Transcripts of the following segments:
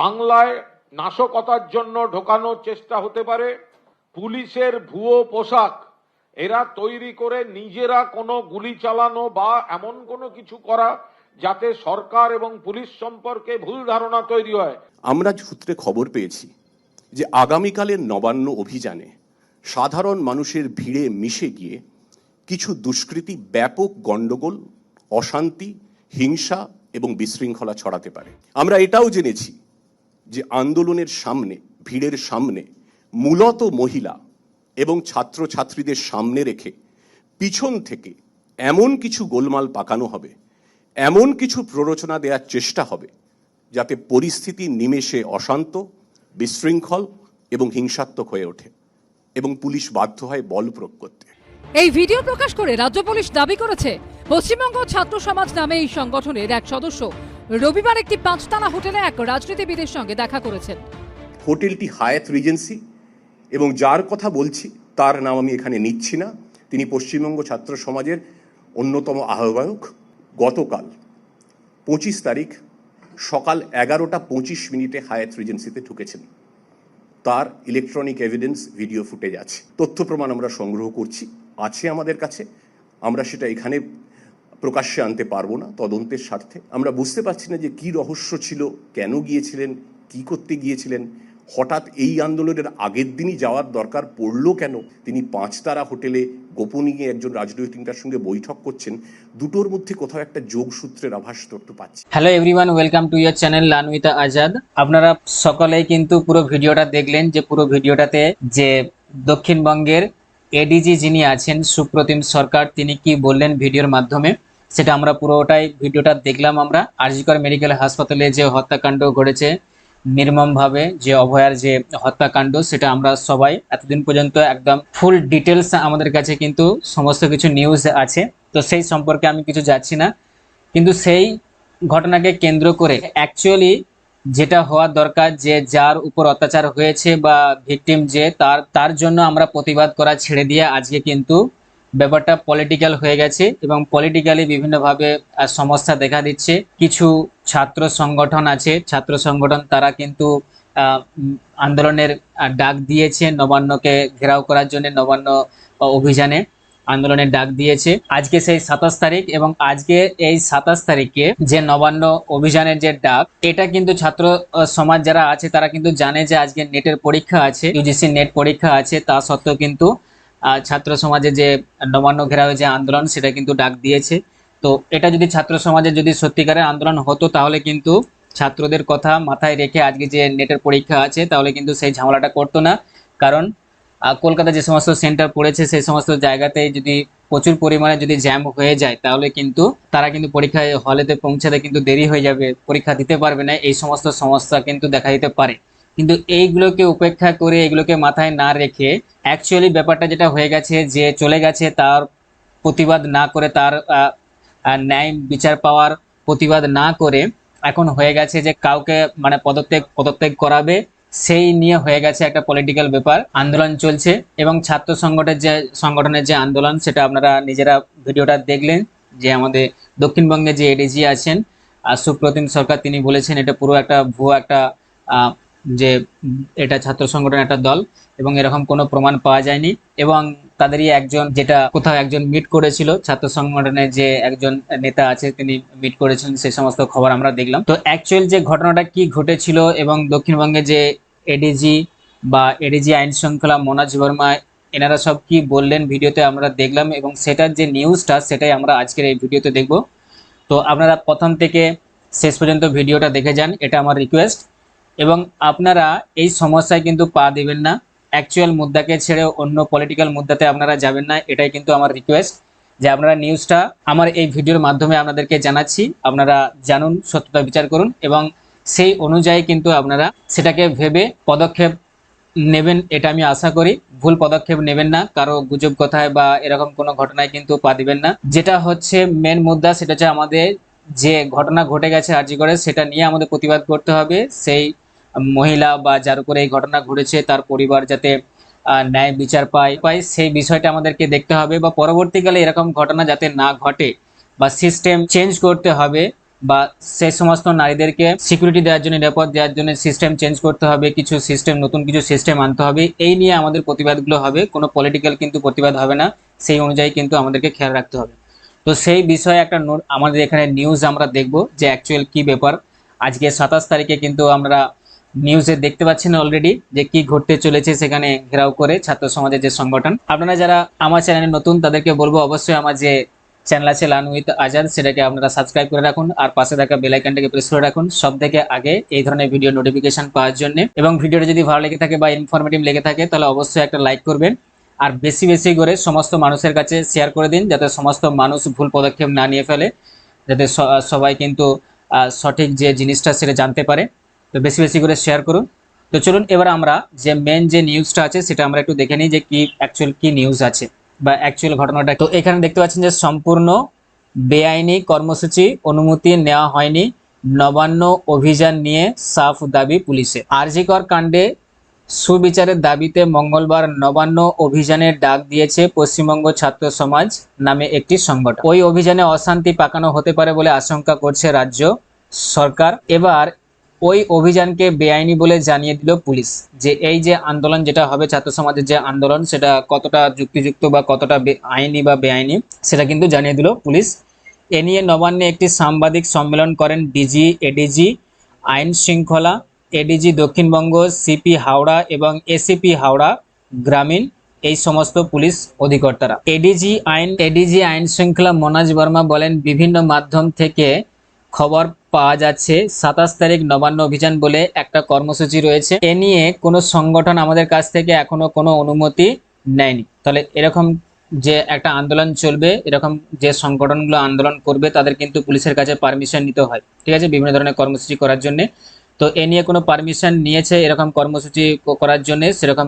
বাংলায় নাশকতার জন্য ঢোকানোর চেষ্টা হতে পারে, পুলিশের ভুয়ো পোশাক, এরা তৈরি করে নিজেরা কোনো গুলি চালানো বা এমন কোনো কিছু করা যাতে সরকার এবং পুলিশ সম্পর্কে ভুল ধারণা তৈরি হয়। আমরা সূত্রে খবর পেয়েছি যে আগামীকালের নবান্ন অভিযানে সাধারণ মানুষের ভিড়ে মিশে গিয়ে কিছু দুষ্কৃতী ব্যাপক গণ্ডগোল, অশান্তি, হিংসা এবং বিশৃঙ্খলা ছড়াতে পারে। আমরা এটাও জেনেছি যে আন্দোলনের সামনে, ভিড়ের সামনে, মূলত মহিলা এবং ছাত্রছাত্রীদের সামনে রেখে পিছন থেকে এমন কিছু গোলমাল পাকানো হবে, এমন কিছু প্ররোচনা দেওয়ার চেষ্টা হবে, যাতে পরিস্থিতি নিমেষে অশান্ত, বিশৃঙ্খল এবং হিংসাত্মক হয়ে ওঠে এবং পুলিশ বাধ্য হয় বল প্রয়োগ করতে। এই ভিডিও প্রকাশ করে রাজ্য পুলিশ দাবি করেছে, পশ্চিমবঙ্গ ছাত্র সমাজ নামে এই সংগঠনের এক সদস্য রবিবার একটি পাঁচতলা হোটেলে এক রাজনীতিবিদের সঙ্গে দেখা করেছেন। হোটেলটি হায়াত রিজেন্সি এবং যার কথা বলছি তার নাম আমি এখানে নিচ্ছি না। তিনি পশ্চিমবঙ্গ ছাত্র সমাজের অন্যতম আহ্বায়ক। গতকাল পঁচিশ তারিখ সকাল এগারোটা পঁচিশ মিনিটে হায়াত রিজেন্সিতে ঢুকেছেন। তার ইলেকট্রনিক এভিডেন্স ভিডিও ফুটেজ আছে। তথ্য প্রমাণ আমরা সংগ্রহ করছি, আছে আমাদের কাছে। আমরা সেটা এখানে প্রকাশ্যে আনতে পারব না তদন্তের স্বার্থে। আমরা বুঝতে পারছি না যে কি রহস্য ছিল, কেন গিয়েছিলেন, কি করতে গিয়েছিলেন। হঠাৎ এই আন্দোলনের আগের দিনই যাওয়ার দরকার পড়ল কেন? তিনি পাঁচতারা হোটেলে গোপনীয় একজন রাজনৈতিক নেতার সঙ্গে বৈঠক করছেন। দুটোর মধ্যে কোথাও একটা যোগসূত্রের আভাস তো একটু পাচ্ছি। Hello everyone welcome to your channel লানউইতা Azad আপনারা সকলেই কিন্তু পুরো ভিডিওটা দেখলেন যে পুরো ভিডিওটাতে যে দক্ষিণবঙ্গের এডিজি যিনি আছেন, সুপ্রতিম সরকার, তিনি কি বললেন ভিডিওর মাধ্যমে। সেটা আমরা পুরোটাই ভিডিওটা দেখলাম আমরা। আরজিকর মেডিকেল হাসপাতালে যে হত্যাকাণ্ড ঘটেছে, নির্মমভাবে যে অভয়ার যে হত্যাকাণ্ড, সেটা আমরা সবাই এতদিন পর্যন্ত একদম ফুল ডিটেলস আমাদের কাছে কিন্তু সমস্ত কিছু নিউজ আছে। তো সেই সম্পর্কে আমি কিছু যাচ্ছি না। কিন্তু সেই ঘটনাকে কেন্দ্র করে অ্যাকচুয়ালি যেটা হওয়ার দরকার, যে যার উপর অত্যাচার হয়েছে বা ভিকটিম যে, তার তার জন্য আমরা প্রতিবাদ করা ছেড়ে দিয়ে আজকে কিন্তু ব্যাপারটা পলিটিক্যাল হয়ে গেছে এবং পলিটিক্যালি বিভিন্নভাবে সমস্যা দেখা দিচ্ছে। কিছু ছাত্র সংগঠন আছে, ছাত্র সংগঠন তারা কিন্তু আন্দোলনের ডাক দিয়েছে নবান্নকে ঘেরাও করার জন্য, নবান্ন অভিযানে আন্দোলনের ডাক দিয়েছে। আজকে সেই সাতাশ তারিখ এবং আজকে এই সাতাশ তারিখে যে নবান্ন অভিযানের যে ডাক, এটা কিন্তু ছাত্র সমাজ যারা আছে তারা কিন্তু জানে যে আজকে নেটের পরীক্ষা আছে ইউজিসি নেট পরীক্ষা আছে, তা সত্ত্বেও কিন্তু ছাত্র সমাজে যে নবান্ন ঘেরাও যে আন্দোলন, সেটা কিন্তু ডাক দিয়েছে। তো এটা যদি ছাত্র সমাজে যদি সত্যিকারের আন্দোলন হতো, তাহলে কিন্তু ছাত্রদের কথা মাথায় রেখে আজকে যে নেটের পরীক্ষা আছে, তাহলে কিন্তু সেই ঝামেলাটা করতো না। কারণ কলকাতা যে সমস্ত সেন্টার পড়েছে, সেই সমস্ত জায়গাতে যদি প্রচুর পরিমাণে যদি জ্যাম হয়ে যায়, তাহলে কিন্তু তারা কিন্তু পরীক্ষায় হলেতে পৌঁছাতে কিন্তু দেরি হয়ে যাবে, পরীক্ষা দিতে পারবে না। এই সমস্ত সমস্যা কিন্তু দেখা দিতে পারে। কিন্তু এইগুলোকে উপেক্ষা করে, এগুলোকে মাথায় না রেখে অ্যাকচুয়ালি ব্যাপারটা যেটা হয়ে গেছে যে চলে গেছে তার প্রতিবাদ না করে, তার ন্যায় বিচার পাওয়ার প্রতিবাদ না করে এখন হয়ে গেছে যে কাউকে মানে পদত্যাগ পদত্যাগ করাবে, সেই নিয়ে হয়ে গেছে একটা পলিটিক্যাল ব্যাপার, আন্দোলন চলছে এবং ছাত্র সংগঠনের যে সংগঠনের যে আন্দোলন সেটা আপনারা নিজেরা ভিডিওটা দেখলেন যে আমাদের দক্ষিণবঙ্গে যে এডিজি আছেন আর সুপ্রতিম সরকার তিনি বলেছেন এটা পুরো একটা ভুয়ো একটা যে এটা ছাত্র সংগঠন একটা দল এবং এরকম কোনো প্রমাণ পাওয়া যায়নি এবং তাদেরই একজন যেটা কোথাও একজন মিট করেছিল, ছাত্র সংগঠনের যে একজন নেতা আছে তিনি মিট করেছিলেন, সেই সমস্ত খবর আমরা দেখলাম। তো অ্যাকচুয়াল যে ঘটনাটা কি ঘটেছিল এবং দক্ষিণবঙ্গে যে এডিজি বা এডিজি আইন শৃঙ্খলা, মনোজ বর্মা, এনারা সব কি বললেন ভিডিওতে আমরা দেখলাম এবং সেটার যে নিউজটা সেটাই আমরা আজকের এই ভিডিওতে দেখব। তো আপনারা প্রথম থেকে শেষ পর্যন্ত ভিডিওটা দেখে যান, এটা আমার রিকোয়েস্ট এবং আপনারা এই সমস্যায় কিন্তু পা দিবেন না। অ্যাকচুয়াল মুদ্রাকে ছেড়ে অন্য পলিটিক্যাল মুদ্রাতে আপনারা যাবেন না, এটাই কিন্তু আমার রিকোয়েস্ট যে আপনারা নিউজটা আমার এই ভিডিওর মাধ্যমে আপনাদেরকে জানাচ্ছি, আপনারা জানুন, সত্যতা বিচার করুন এবং সেই অনুযায়ী কিন্তু আপনারা সেটাকে ভেবে পদক্ষেপ নেবেন এটা আমি আশা করি। ভুল পদক্ষেপ নেবেন না, কারও গুজব কথায় বা এরকম কোনো ঘটনায় কিন্তু পা দিবেন না। যেটা হচ্ছে মেন মুদ্রা, সেটা হচ্ছে আমাদের যে ঘটনা ঘটে গেছে আর্জি করে, সেটা নিয়ে আমাদের প্রতিবাদ করতে হবে। সেই মহিলা বা যার উপরে এই ঘটনা ঘটেছে, তার পরিবার যাতে ন্যায় বিচার পায় পায়, সেই বিষয়টা আমাদেরকে দেখতে হবে বা পরবর্তীকালে এরকম ঘটনা যাতে না ঘটে বা সিস্টেম চেঞ্জ করতে হবে বা সেই সমস্ত নারীদেরকে সিকিউরিটি দেওয়ার জন্য, নিরাপদ দেওয়ার জন্য সিস্টেম চেঞ্জ করতে হবে, কিছু সিস্টেম নতুন কিছু সিস্টেম আনতে হবে, এই নিয়ে আমাদের প্রতিবাদগুলো হবে, কোনো পলিটিক্যাল কিন্তু প্রতিবাদ হবে না, সেই অনুযায়ী কিন্তু আমাদেরকে খেয়াল রাখতে হবে। তো সেই বিষয়ে একটা আমাদের এখানে নিউজ আমরা দেখব যে অ্যাকচুয়াল কি ব্যাপার। আজকে সাতাশ তারিখে কিন্তু আমরা নিউজে দেখতে পাচ্ছেন অলরেডি যে কি ঘটতে চলেছে সেখানে ঘেরাও করে ছাত্র সমাজের যে সংগঠন। আপনারা যারা আমার চ্যানেলে নতুন, তাদেরকে বলব অবশ্যই আমার যে চ্যানেল আছে লান উইথ আজাদ সেটাকে আপনারা সাবস্ক্রাইব করে রাখুন আর পাশে থাকা বেল আইকনটাকে প্রেস করে রাখুন সব থেকে আগে এই ধরনের ভিডিও নোটিফিকেশন পাওয়ার জন্য। এবং ভিডিওটা যদি ভালো লেগে থাকে বা ইনফরমেটিভ লেগে থাকে, তাহলে অবশ্যই একটা লাইক করবেন। আর বেশি বেশি করে সমস্ত মানুষের কাছে শেয়ার করে দিন, যাতে সমস্ত মানুষ ভুল পদক্ষেপ না নিয়ে ফেলে, যাতে সবাই কিন্তু সঠিক যে জিনিসটা সেটা জানতে পারে। তো বেশি বেশি করে শেয়ার করুন। তো চলুন, এবার আমরা যে মেন যে নিউজটা আছে, সেটা আমরা একটু দেখে নিই যে কি অ্যাকচুয়াল কি নিউজ আছে বা অ্যাকচুয়াল ঘটনাটা তো এখানে দেখতে পাচ্ছেন যে সম্পূর্ণ বেআইনি কর্মসূচি অনুমতি নেওয়া হয়নি। নবান্ন অভিযান নিয়ে সাফ দাবি পুলিশে। আরজিকর কাণ্ডে সুবিচারের দাবিতে মঙ্গলবার নবান্ন অভিযানের ডাক দিয়েছে পশ্চিমবঙ্গ ছাত্র সমাজ নামে একটি সংগঠন। ওই অভিযানে অশান্তি পাকানো হতে পারে বলে আশঙ্কা করছে রাজ্য সরকার। এবার ওই অভিযানকে বেআইনি বলে জানিয়ে দিল পুলিশ। যে এই যে আন্দোলন যেটা হবে ছাত্র সমাজের যে আন্দোলন, সেটা কতটা যুক্তিযুক্ত বা কতটা আইনি বা বেআইনি, সেটা কিন্তু জানিয়ে দিল পুলিশ। এ নিয়ে নবান্নে একটি সাংবাদিক সম্মেলন করেন ডিজি, এডিজি, আইন শৃঙ্খলা, এডিজি দক্ষিণবঙ্গ, সিপি হাওড়া এবং এসিপি হাওড়া গ্রামীণ, এই সমস্ত পুলিশ অধিকর্তারা। এডিজি আইন এডিজি আইন শৃঙ্খলা মনোজ বর্মা বলেন, বিভিন্ন মাধ্যম থেকে খবর পাওয়া যাচ্ছে। সাতাশ তারিখ নবান্ন অভিযান বলে একটা কর্মসূচি রয়েছে। এ নিয়ে কোনো সংগঠন আমাদের কাছ থেকে এখনও কোনো অনুমতি নেয়নি। তাহলে এরকম যে একটা আন্দোলন চলবে, এরকম যে সংগঠনগুলো আন্দোলন করবে, তাদের কিন্তু পুলিশের কাছে পারমিশন নিতে হয়। ঠিক আছে? বিভিন্ন ধরনের কর্মসূচি করার জন্য। তো এ নিয়ে কোনো পারমিশন নিয়েছে এরকম কর্মসূচি করার জন্য? সেরকম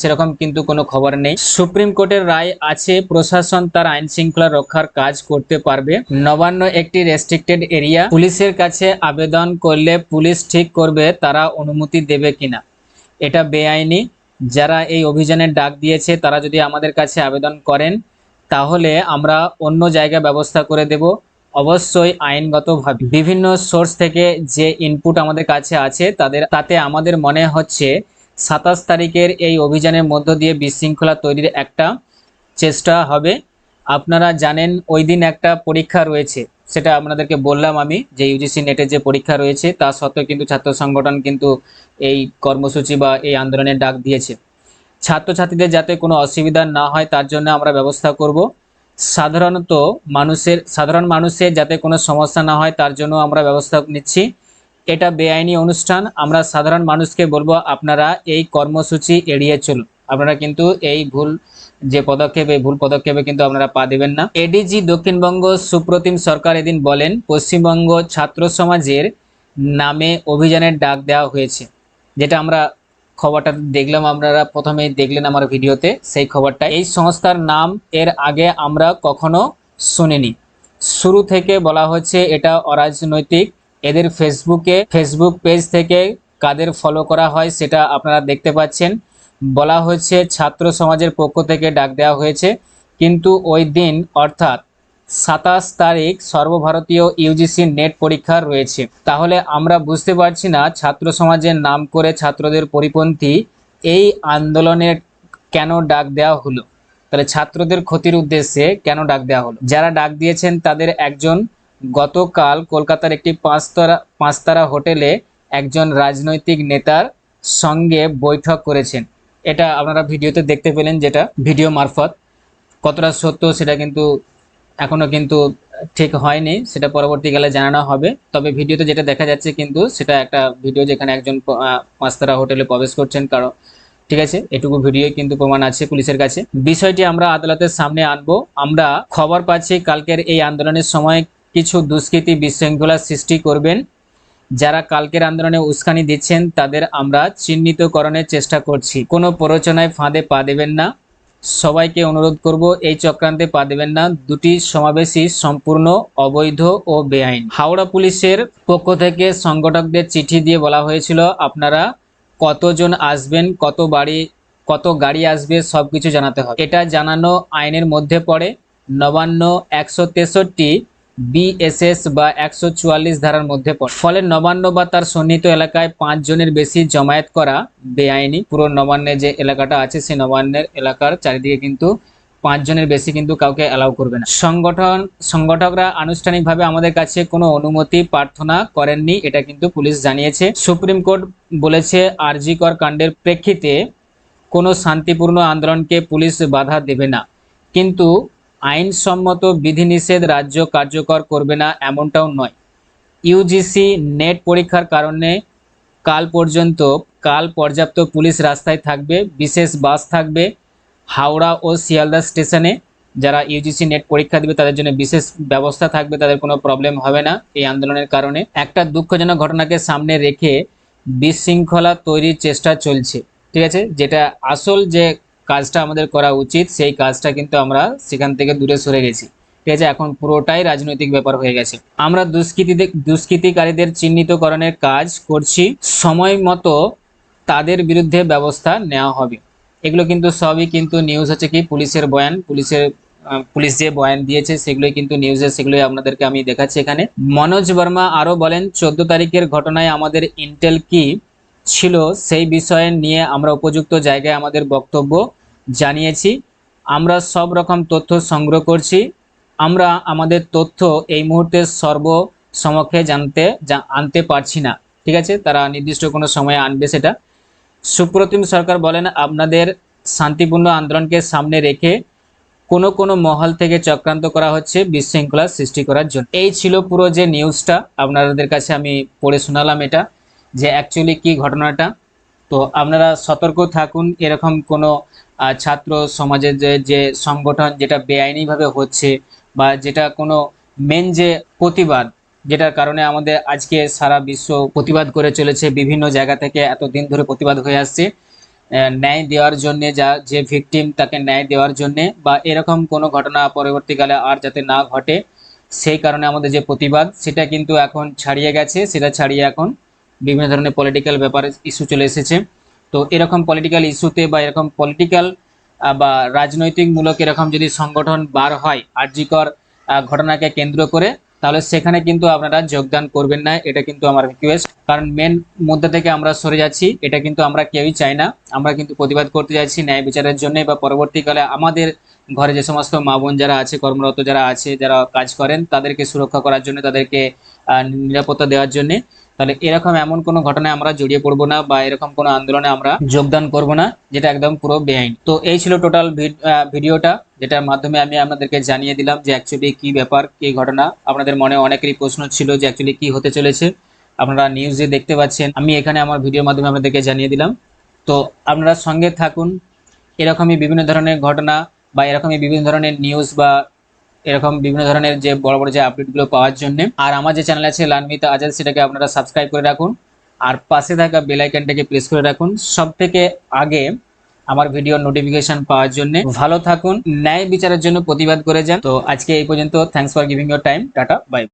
সেরকম কিন্তু কোনো খবর নেই। সুপ্রিম কোর্টের রায় আছে, প্রশাসন তার আইন শৃঙ্খলা রক্ষার কাজ করতে পারবে। নবান্ন একটি রেস্ট্রিক্টেড এরিয়া পুলিশের কাছে আবেদন করলে পুলিশ ঠিক করবে তারা অনুমতি দেবে কিনা। এটা বেআইনি। যারা এই অভিযানের ডাক দিয়েছে, তারা যদি আমাদের কাছে আবেদন করেন, তাহলে আমরা অন্য জায়গায় ব্যবস্থা করে দেব। অবশ্যই আইনগতভাবে। বিভিন্ন সোর্স থেকে যে ইনপুট আমাদের কাছে আছে, তাদের, তাতে আমাদের মনে হচ্ছে সাতাশ তারিখের এই অভিযানের মধ্য দিয়ে বিশৃঙ্খলা তৈরির একটা চেষ্টা হবে। আপনারা জানেন ওই দিন একটা পরীক্ষা রয়েছে, সেটা আপনাদেরকে বললাম আমি যে ইউজিসি নেটের যে পরীক্ষা রয়েছে, তা সত্ত্বেও কিন্তু ছাত্র সংগঠন কিন্তু এই কর্মসূচি বা এই আন্দোলনের ডাক দিয়েছে। ছাত্রছাত্রীদের যাতে কোনো অসুবিধা না হয়, তার জন্য আমরা ব্যবস্থা করব। সাধারণত মানুষের, সাধারণ মানুষের যাতে কোনো সমস্যা না হয়, তার জন্য আমরা ব্যবস্থা নিচ্ছি। এটা বেআইনি অনুষ্ঠান। আমরা সাধারণ মানুষকে বলব, আপনারা এই কর্মসূচি এড়িয়ে চলুন। আপনারা কিন্তু এই ভুল, যে পদক্ষেপ ভুল পদক্ষেপে কিন্তু আপনারা পা দেবেন না। এডিজি দক্ষিণবঙ্গ সুপ্রতিম সরকার এদিন বলেন, পশ্চিমবঙ্গ ছাত্র সমাজের নামে অভিযানের ডাক দেওয়া হয়েছে, যেটা আমরা খবরটা দেখলাম, আপনারা প্রথমেই দেখলেন আমার ভিডিওতে সেই খবরটা। এই সংস্থার নাম এর আগে আমরা কখনো শুনিনি। শুরু থেকে বলা হচ্ছে এটা অরাজনৈতিক। এদের ফেসবুকে, ফেসবুক পেজ থেকে কাদের ফলো করা হয় সেটা আপনারা দেখতে পাচ্ছেন। বলা হয়েছে ছাত্র সমাজের পক্ষ থেকে ডাক দেওয়া হয়েছে। কিন্তু ওই দিন, অর্থাৎ সাতাশ তারিখ সর্বভারতীয় ইউজিসি নেট পরীক্ষা রয়েছে। তাহলে আমরা বুঝতে পারছি না ছাত্র সমাজের নাম করে ছাত্রদের পরিপন্থী এই আন্দোলনের কেন ডাক দেওয়া হলো? তাহলে ছাত্রদের ক্ষতির উদ্দেশ্যে কেন ডাক দেওয়া হলো? যারা ডাক দিয়েছেন তাদের একজন গতকাল কলকাতার একটি পাঁচতারা পাঁচতারা হোটেলে একজন রাজনৈতিক নেতার সঙ্গে বৈঠক করেছেন। এটা আপনারা ভিডিওতে দেখতে পেলেন যেটা, ভিডিও মারফত। কতটা সত্য সেটা কিন্তু এখনও কিন্তু ঠিক হয়নি, সেটা পরবর্তীকালে জানানো হবে। তবে ভিডিওতে যেটা দেখা যাচ্ছে কিন্তু সেটা একটা ভিডিও যেখানে একজন পাঁচতারা হোটেলে প্রবেশ করছেন কারও। ঠিক আছে? এটুকু ভিডিও কিন্তু প্রমাণ আছে পুলিশের কাছে। বিষয়টি আমরা আদালতের সামনে আনব। আমরা খবর পাচ্ছি কালকের এই আন্দোলনের সময় কিছু দুষ্কৃতী বিশৃঙ্খলা সৃষ্টি করবেন। যারা কালকের আন্দোলনে উস্কানি দিচ্ছেন, তাদের আমরা চিহ্নিতকরণের চেষ্টা করছি। কোনো প্ররোচনায় ফাঁদে পা দেবেন না। সবাইকে অনুরোধ করব, এই চক্রান্তে পা দেবেন না। দুটি সমাবেশই সম্পূর্ণ, অবৈধ ও বেআইন। হাওড়া পুলিশের পক্ষ থেকে সংগঠকদের চিঠি দিয়ে বলা হয়েছিল, আপনারা কতজন আসবেন, কত বাড়ি, কত গাড়ি আসবে সব কিছু জানাতে হবে। এটা জানানো আইনের মধ্যে পড়ে, নবান্ন, একশো তেষট্টি বিএসএস বা একশো চুয়াল্লিশ ধারার মধ্যে পড়ে। ফলে নবান্ন বা তার সন্নিহিত এলাকায় পাঁচ জনের বেশি জমায়েত করা বেআইনি। পুরো নবান্নে যে এলাকাটা আছে, সেই নবান্নের এলাকার চারিদিকে কিন্তু পাঁচ জনের বেশি কিন্তু কাউকে অ্যালাউ করবে না। সংগঠন, সংগঠকরা আনুষ্ঠানিকভাবে আমাদের কাছে কোনো অনুমতি, প্রার্থনা করেননি, এটা কিন্তু পুলিশ জানিয়েছে। সুপ্রিম কোর্ট বলেছে, আরজিকর কাণ্ডের প্রেক্ষিতে কোনো শান্তিপূর্ণ আন্দোলনকে পুলিশ বাধা দেবে না। কিন্তু আইনসম্মত বিধিনিষেধ রাজ্য কার্যকর করবে না এমনটাও নয়। ইউজিসি নেট পরীক্ষার কারণে কাল পর্যন্ত কাল পর্যাপ্ত পুলিশ রাস্তায় থাকবে, বিশেষ বাস থাকবে, হাওড়া ও শিয়ালদা স্টেশনে। যারা ইউজিসি নেট পরীক্ষা দিবে, তাদের জন্য বিশেষ ব্যবস্থা থাকবে, তাদের কোনো প্রবলেম হবে না এই আন্দোলনের কারণে। একটা দুঃখজনক ঘটনাকে সামনে রেখে বিশৃঙ্খলা তৈরির চেষ্টা চলছে, ঠিক আছে? যেটা আসল যে কাজটা আমাদের করা উচিত, সেই কাজটা কিন্তু আমরা সেখান থেকে দূরে সরে গেছি। ঠিক আছে, এখন পুরোটাই রাজনৈতিক ব্যাপার হয়ে গেছে। আমরা দুষ্কৃতীদের, দুষ্কৃতিকারীদের চিহ্নিতকরণের কাজ করছি, সময় মতো তাদের বিরুদ্ধে ব্যবস্থা নেওয়া হবে। এগুলো কিন্তু সবই কিন্তু নিউজ হচ্ছে কি, পুলিশের বয়ান, পুলিশের পুলিশ যে বয়ান দিয়েছে, সেগুলোই কিন্তু নিউজে সেগুলোই আপনাদেরকে আমি দেখাচ্ছি এখানে। মনোজ বর্মা আরও বলেন, চোদ্দ তারিখের ঘটনায় আমাদের ইন্টেল কি ছিল সেই বিষয়ে নিয়ে আমরা উপযুক্ত জায়গায় আমাদের বক্তব্য জানিয়েছি, আমরা সব রকম তথ্য সংগ্রহ করছি। আমরা আমাদের তথ্য এই মুহূর্তে সর্ব সমক্ষে জানতে আনতে পারছি না। ঠিক আছে? তারা নির্দিষ্ট কোনো সময়ে আনবে সেটা। সুপ্রতিম সরকার বলেন, আপনাদের শান্তিপূর্ণ আন্দোলনকে সামনে রেখে কোনো কোনো মহল থেকে চক্রান্ত করা হচ্ছে বিশৃঙ্খলা সৃষ্টি করার জন্য। এই ছিল পুরো যে নিউজটা। আপনাদের কাছে আমি পড়ে শোনালাম এটা, যে অ্যাকচুয়ালি কি ঘটনাটা। তো আপনারা সতর্ক থাকুন, এরকম কোনো ছাত্র সমাজের যে যে সংগঠন যেটা বেআইনিভাবে হচ্ছে বা যেটা কোনো মেন যে প্রতিবাদ, যেটার কারণে আমাদের আজকে সারা বিশ্ব প্রতিবাদ করে চলেছে, বিভিন্ন জায়গা থেকে এতদিন ধরে প্রতিবাদ হয়ে আসছে। ন্যায় দেওয়ার জন্য যা, যে ভিকটিম তাকে ন্যায় দেওয়ার জন্য বা এরকম কোনো ঘটনা পরবর্তীকালে আর যাতে না ঘটে, সেই কারণে আমাদের যে প্রতিবাদ, সেটা কিন্তু এখন ছাড়িয়ে গেছে। সেটা ছাড়িয়ে এখন বিভিন্ন ধরনের পলিটিক্যাল ব্যাপারে ইস্যু চলে এসেছে। তো এরকম পলিটিক্যাল ইস্যুতে বা এরকম পলিটিক্যাল বা রাজনৈতিক মূলক এরকম যদি সংগঠন বার হয়, আর্যিকর ঘটনাকে কেন্দ্র করে, তাহলে সেখানে কিন্তু আপনারা যোগদান করবেন না, এটা কিন্তু আমার রিকোয়েস্ট কারণ মেন মুদ্রা থেকে আমরা সরে যাচ্ছি, এটা কিন্তু আমরা কেউই চাই না। আমরা কিন্তু প্রতিবাদ করতে যাচ্ছি ন্যায় বিচারের জন্য বা পরবর্তীকালে আমাদের ঘরে যে সমস্ত মা বোন যারা আছে, কর্মরত যারা আছে, যারা কাজ করেন, তাদেরকে সুরক্ষা করার জন্য, তাদেরকে নিরাপত্তা দেওয়ার জন্য। তাহলে এরকম এমন কোনো ঘটনায় আমরা জড়িয়ে পড়ব না বা এরকম কোনো আন্দোলনে আমরা যোগদান করব না, যেটা একদম পুরো বেআইন তো এই ছিল টোটাল ভিডিওটা, যেটার মাধ্যমে আমি আপনাদেরকে জানিয়ে দিলাম যে অ্যাকচুয়ালি কি ব্যাপার, কি ঘটনা। আপনাদের মনে অনেকেরই প্রশ্ন ছিল যে অ্যাকচুয়ালি কি হতে চলেছে। আপনারা নিউজে দেখতে পাচ্ছেন, আমি এখানে আমার ভিডিওর মাধ্যমে আপনাদেরকে জানিয়ে দিলাম। তো আপনারা সঙ্গে থাকুন, এরকমই বিভিন্ন ধরনের ঘটনা বা এরকমই বিভিন্ন ধরনের নিউজ বা এরকম বিভিন্ন ধরনের যে বড় বড় যে আপডেটগুলো পাওয়ার জন্য। আর আমার যে চ্যানেল আছে লানমিতা আজাদ সেটাকে আপনারা সাবস্ক্রাইব করে রাখুন। আর পাশে থাকা বেল আইকনটাকে প্রেস করে রাখুন। সব থেকে আগে আমার ভিডিও নোটিফিকেশন পাওয়ার জন্য। ভালো থাকুন, ন্যায় বিচারের জন্য প্রতিবাদ করে যান। তো আজকে এই পর্যন্ত। Thanks for giving your time tata bye